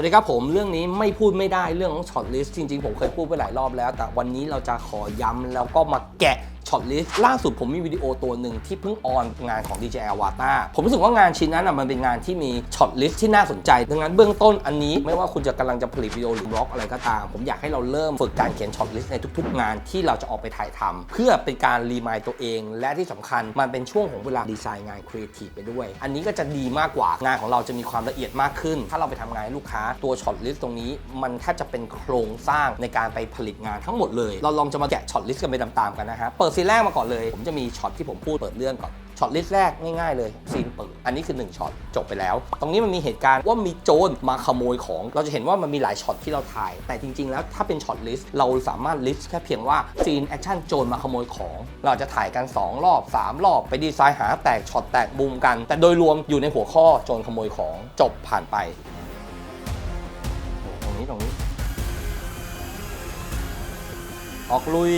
วัสดีครับผมเรื่องนี้ไม่พูดไม่ได้เรื่องของช็อตลิสต์จริงๆ ผมเคยพูดไปหลายรอบแล้ว แต่วันนี้เราจะขอย้ำแล้วก็มาแกะ ช็อตลิสต์ล่าสุดผมมีวิดีโอตัวหนึ่งที่เพิ่งออนงานของ DJI Avata ผมรู้สึกว่างานชิ้นนั้นนะมันเป็นงานที่มีช็อตลิสต์ที่น่าสนใจ ดังนั้นเบื้องต้นอันนี้ไม่ว่าคุณจะกำลังจะผลิตวิดีโอหรือบล็อกอะไรก็ตาม ผมอยากให้เราเริ่มฝึกการเขียนช็อตลิสต์ในทุก ๆ งานที่เราจะออกไปถ่ายทำเพื่อเป็นการรีมายตัวเอง และที่สำคัญมันเป็นช่วงของเวลาดีไซน์งานครีเอทีฟไปด้วย อันนี้ก็จะดีมากกว่างานของเราจะมีความละเอียดมากขึ้น ถ้าเราไปทำงานให้ลูกค้าตัวช็อตลิสต์ตรงนี้ มันแทบจะเป็นโครงสร้างในการไปผลิตงานทั้งหมดเลย เราลองจะมาแกะช็อตลิสต์กันไปตามๆกันนะฮะเปิดซีนแรกมาก่อนเลย ผมจะมีช็อตที่ผมพูดเปิดเรื่องก่อนช็อตลิสต์แรกง่ายๆเลยซีนเปิดอันนี้คือ 1ช็อตจบไปแล้ว ตรงนี้มันมีเหตุการณ์ว่ามีโจรมาขโมยของ เราจะเห็นว่ามันมีหลายช็อตที่เราถ่าย แต่จริงๆ แล้วถ้าเป็นช็อตลิสต์เราสามารถลิสต์แค่เพียงว่าซีนแอคชั่นโจรมาขโมยของ เราจะถ่ายกัน 2 รอบ 3 รอบไปดีไซน์หาแตกช็อตแตกมุมกัน แต่โดยรวมอยู่ในหัวข้อโจรขโมยของจบผ่านไปตรงนี้ตรงนี้ออกลุย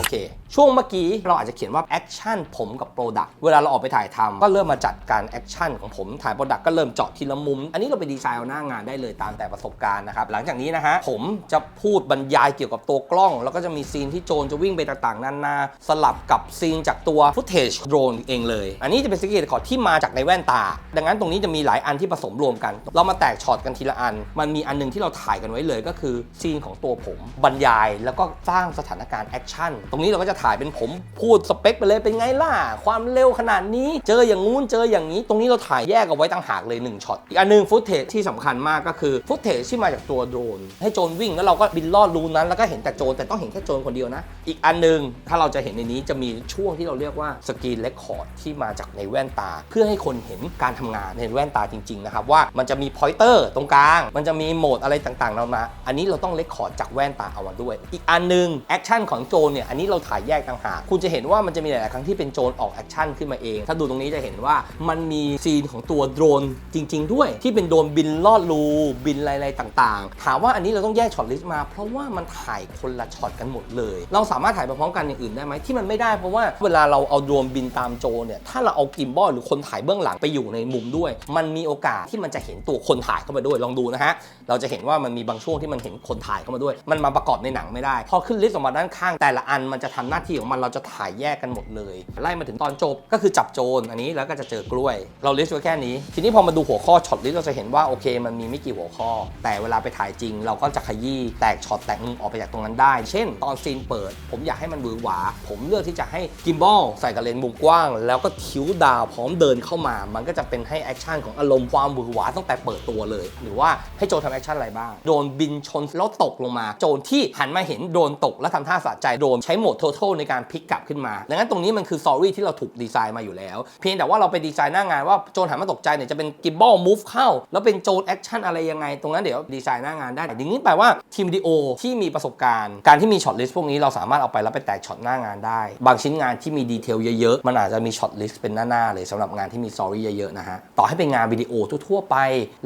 โอเค ช่วงเมื่อกี้เราอาจจะเขียนว่าแอคชั่นผมกับโปรดักต์เวลาเราออกไปถ่ายทำก็เริ่มมาจัดการแอคชั่นของผมถ่ายโปรดักต์ก็เริ่มเจาะทีละมุม อันนี้เราไปดีไซน์เอาหน้างานได้เลยตามแต่ประสบการณ์นะครับ หลังจากนี้นะฮะผมจะพูดบรรยายเกี่ยวกับตัวกล้อง แล้วก็จะมีซีนที่โจรจะวิ่งไปต่างๆนานาสลับกับซีนจากตัวฟุตเทจโดรนเองเลย อันนี้จะเป็นสกิลคอร์ดที่มาจากในแว่นตา ดังนั้นตรงนี้จะมีหลายอันที่ผสมรวมกัน เรามาแตกช็อตกันทีละอัน มันมีอันหนึงที่เราถ่ายกันไว้เลยก็คือซีนของตัวผมบรรยายแล้วก็สร้างสถานการณ์แอคชั่นตรงนี้เราก็จะถ่ายเป็นผมพูดสเปคไปเลยเป็นไงล่ะ ความเร็วขนาดนี้ เจออย่างงู้นเจออย่างนี้ ตรงนี้เราถ่ายแยกเอาไว้ต่างหากเลย1ช็อตอีกอันหนึงฟุตเทจที่สำคัญมากก็คือฟุตเทจที่มาจากตัวโดรนให้โจรวิ่งแล้วเราก็บินลอดรูนั้น แล้วก็เห็นแต่โจรแต่ต้องเห็นแค่โจรคนเดียวนะ อีกอันหนึงถ้าเราจะเห็นในนี้จะมีช่วงที่เราเรียกว่าสกรีนเรคคอร์ดที่มาจากในแว่นตา เพื่อให้คนเห็นการทำงานในแว่นตาจริงๆนะครับว่ามันจะมีพอยเตอร์ตรงกลาง มันจะมีโหมดอะไรต่างๆเรามา อันนี้เราต้องเรคคอร์ดจากแว่นตาเอามาด้วย อีกอันนึงแอคชั่นของโจรเนี่ยอันนี้เราถ่ายแยกต่างหากคุณจะเห็นว่ามันจะมีหลาย ๆ ครั้งที่เป็นโจรออกแอคชั่นขึ้นมาเอง ถ้าดูตรงนี้จะเห็นว่ามันมีซีนของตัวโดรนจริง ๆ ด้วย ที่เป็นโดรนบินลอดรูบินอะไรๆต่าง ๆ ถามว่าอันนี้เราต้องแยกช็อตลิสต์มา เพราะว่ามันถ่ายคนละช็อตกันหมดเลย เราสามารถถ่ายไปพร้อมกันอย่างอื่นได้ไหมที่มันไม่ได้เพราะว่าเวลาเราเอาโดรนบินตามโจรเนี่ยถ้าเราเอากิมบอลหรือคนถ่ายเบื้องหลังไปอยู่ในมุมด้วย มันมีโอกาสที่มันจะเห็นตัวคนถ่ายเข้ามาด้วยลองดูนะฮะเราจะเห็นว่ามันมีบางช่วงที่มันเห็นคนถ่ายเข้ามาด้วย มันมาประกอบในหนังไม่ได้ พอขึ้นลิสต์ออกมาด้านข้างแต่ละอันมันจะทำหน้าที่ของมันเราจะถ่ายแยกกันหมดเลย ไล่มาถึงตอนจบก็คือจับโจรอันนี้แล้วก็จะเจอกล้วย เราลิสต์ไว้แค่นี้ ทีนี้พอมาดูหัวข้อช็อตลิสต์เราจะเห็นว่าโอเค มันมีไม่กี่หัวข้อ แต่เวลาไปถ่ายจริง เราก็จะขยี้แตกช็อตแตกมุมออกไปจากตรงนั้นได้ เช่น ตอนซีนเปิด ผมอยากให้มันหวือหวา ผมเลือกที่จะให้กิมบอลใส่กับเลนส์มุมกว้าง แล้วก็คิ้วดาวพร้อมเดินเข้ามา มันก็จะเป็นให้แอคชั่นของอารมณ์ความหวือหวาตั้งแต่เปิดตัวเลย หรือว่าให้โจรทำแอคชั่นอะไรบ้าง โดนบินชนแล้วตกลงมา โจรที่หันมาเห็นโดนตกแล้วทำท่าสะใจโดนใชช้โหมด total ในการพลิกกลับขึ้นมา ดังนั้นตรงนี้มันคือ story ที่เราถูกดีไซน์มาอยู่แล้ว เพียงแต่ว่าเราไปดีไซน์หน้างานว่าโจรหันมาตกใจเนี่ยจะเป็นกิมบอล move เข้า แล้วเป็นโจรแอคชั่นอะไรยังไง ตรงนั้นเดี๋ยวดีไซน์หน้างานได้อย่างนี้แปลว่าทีมวิดีโอที่มีประสบการณ์ การที่มีช็อตลิสต์พวกนี้เราสามารถเอาไปแล้วไปแตกช็อตหน้างานได้ บางชิ้นงานที่มีดีเทลเยอะๆ มันอาจจะมีช็อตลิสต์เป็นหน้าๆเลยสำหรับงานที่มีสตอรี่เยอะๆนะฮะ ต่อให้เป็นงานวิดีโอทั่วๆไป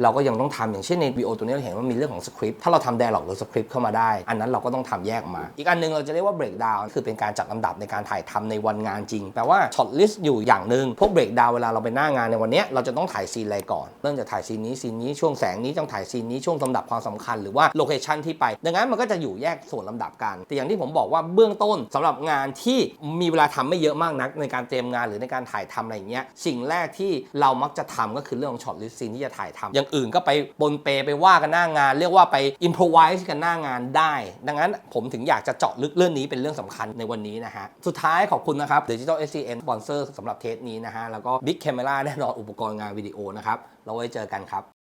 เราก็ยังต้องทำอย่างเช่นในวิดีโอตัวนี้เราเห็นว่ามีเรื่องของสคริปต์ ถ้าเราทำ dialog หรือสคริปต์เข้ามาได้ อันนั้นเราก็ต้องทำแยกออกมา อีกอันนึงเราจะเรียกว่า breakdown คือเป็นการจัดลำดับในการถ่ายทำในวันงานจริง แปลว่าช็อตลิสต์อยู่อย่างหนึ่งพวก breakdown เวลาเราไปหน้างานในวันเนี้ยเราจะต้องถ่ายซีนอะไรก่อนเริ่มจากถ่ายซีนนี้ซีนนี้ช่วงแสงนี้ต้องถ่ายซีนนี้ช่วงลำดับความสำคัญหรือว่าโลเคชันที่ไปดังนั้นมันก็จะอยู่แยกส่วนลำดับกัน แต่อย่างที่ผมบอกว่าเบื้องต้นสำหรับงานที่มีเวลาทำไม่เยอะมากนัก ในการเตรียมงานหรือในการถ่ายทำอะไรเงี้ยสิ่งแรกที่เรามักจะทำก็คือเรื่องของช็อตลิสต์ซีนที่จะถ่ายทำอย่างอื่นก็ไปปนเปไปว่ากันหน้างาน เรียกว่าไปอินพ o ไวส์กันหน้างานได้ ดังนั้นผมถึงอยากจะเจาะลึกเรื่องนี้เป็นเรื่องสำคัญในวันนี้นะฮะ สุดท้ายขอบคุณนะครับ Digital SCN สปอนเซอร์สำหรับเทสนี้นะฮะ แล้วก็ Big Camera แน่นอนอุปกรณ์งานวิดีโอนะครับ เราไว้เจอกันครับ